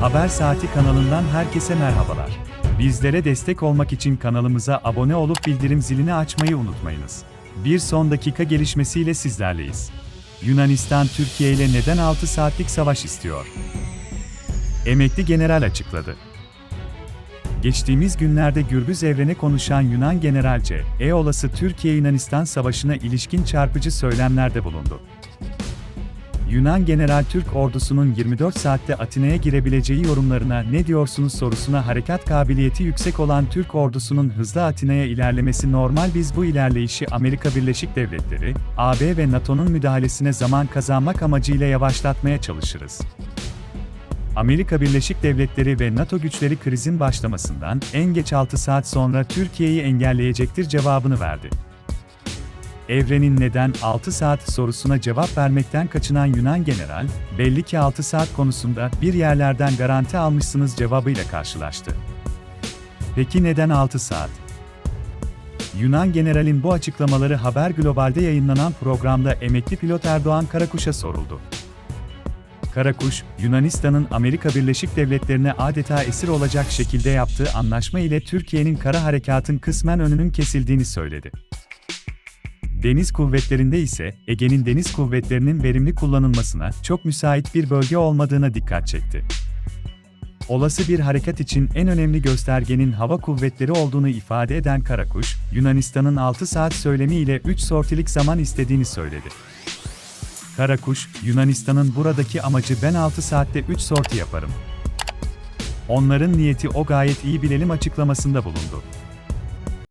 Haber Saati kanalından herkese merhabalar. Bizlere destek olmak için kanalımıza abone olup bildirim zilini açmayı unutmayınız. Bir son dakika gelişmesiyle sizlerleyiz. Yunanistan Türkiye ile neden 6 saatlik savaş istiyor? Emekli general açıkladı. Geçtiğimiz günlerde Gürbüz Evren'e konuşan Yunan generalce, e olası Türkiye-Yunanistan savaşına ilişkin çarpıcı söylemlerde bulundu. Yunan General Türk ordusunun 24 saatte Atina'ya girebileceği yorumlarına ne diyorsunuz sorusuna harekat kabiliyeti yüksek olan Türk ordusunun hızlı Atina'ya ilerlemesi normal biz bu ilerleyişi Amerika Birleşik Devletleri, AB ve NATO'nun müdahalesine zaman kazanmak amacıyla yavaşlatmaya çalışırız. Amerika Birleşik Devletleri ve NATO güçleri krizin başlamasından en geç 6 saat sonra Türkiye'yi engelleyecektir cevabını verdi. Evrenin neden 6 saat sorusuna cevap vermekten kaçınan Yunan general, belli ki 6 saat konusunda bir yerlerden garanti almışsınız cevabıyla karşılaştı. Peki neden 6 saat? Yunan generalin bu açıklamaları Haber Global'de yayınlanan programda emekli pilot Erdoğan Karakuş'a soruldu. Karakuş, Yunanistan'ın Amerika Birleşik Devletleri'ne adeta esir olacak şekilde yaptığı anlaşma ile Türkiye'nin kara harekatın kısmen önünün kesildiğini söyledi. Deniz kuvvetlerinde ise Ege'nin deniz kuvvetlerinin verimli kullanılmasına çok müsait bir bölge olmadığına dikkat çekti. Olası bir harekat için en önemli göstergenin hava kuvvetleri olduğunu ifade eden Karakuş, Yunanistan'ın 6 saat söylemi ile 3 sortilik zaman istediğini söyledi. Karakuş, Yunanistan'ın buradaki amacı ben 6 saatte 3 sorti yaparım. Onların niyeti o gayet iyi bilelim açıklamasında bulundu.